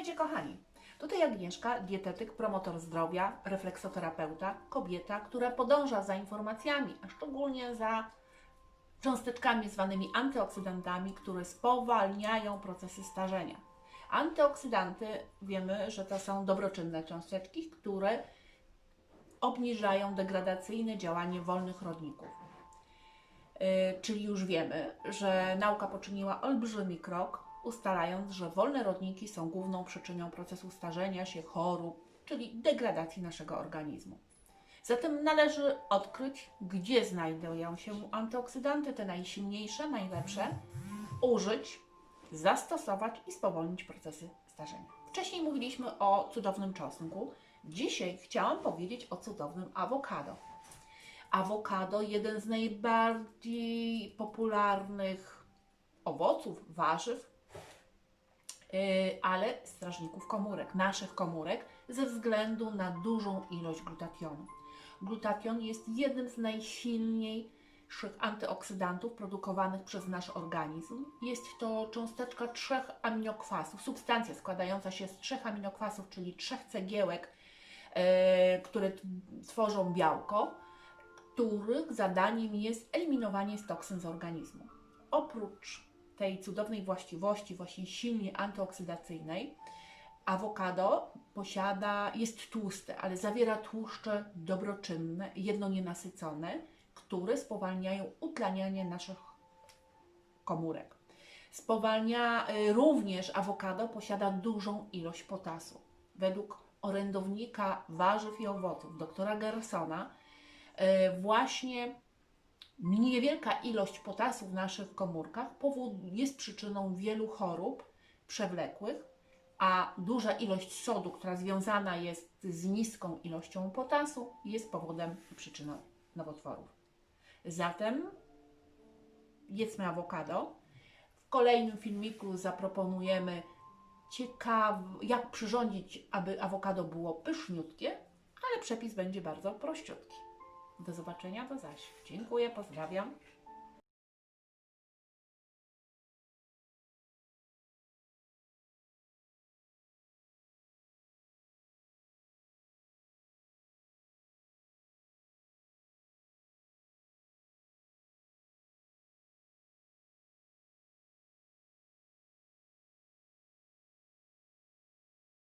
Witajcie kochani. Tutaj Agnieszka, dietetyk, promotor zdrowia, refleksoterapeuta, kobieta, która podąża za informacjami, a szczególnie za cząsteczkami zwanymi antyoksydantami, które spowalniają procesy starzenia. Antyoksydanty wiemy, że to są dobroczynne cząsteczki, które obniżają degradacyjne działanie wolnych rodników. Yy, Czyli już wiemy, że nauka poczyniła olbrzymi krok, ustalając, że wolne rodniki są główną przyczyną procesu starzenia się, chorób, czyli degradacji naszego organizmu. Zatem należy odkryć, gdzie znajdują się antyoksydanty, te najsilniejsze, najlepsze, użyć, zastosować i spowolnić procesy starzenia. Wcześniej mówiliśmy o cudownym czosnku. Dzisiaj chciałam powiedzieć o cudownym awokado. Awokado jeden z najbardziej popularnych owoców, warzyw, ale strażników komórek, naszych komórek, ze względu na dużą ilość glutationu. Glutation jest jednym z najsilniejszych antyoksydantów produkowanych przez nasz organizm. Jest to cząsteczka trzech aminokwasów, substancja składająca się z trzech aminokwasów, czyli trzech cegiełek, yy, które tworzą białko, których zadaniem jest eliminowanie toksyn z organizmu. Oprócz tej cudownej właściwości, właśnie silnie antyoksydacyjnej, awokado posiada, jest tłuste, ale zawiera tłuszcze dobroczynne, jednonienasycone, które spowalniają utlenianie naszych komórek. Spowalnia y, również awokado posiada dużą ilość potasu. Według orędownika warzyw i owoców, doktora Gersona, y, właśnie niewielka ilość potasu w naszych komórkach jest przyczyną wielu chorób przewlekłych, a duża ilość sodu, która związana jest z niską ilością potasu, jest powodem i przyczyną nowotworów. Zatem jedzmy awokado. W kolejnym filmiku zaproponujemy ciekaw, jak przyrządzić, aby awokado było pyszniutkie, ale przepis będzie bardzo prościutki. Do zobaczenia, do zaś. Dziękuję, pozdrawiam.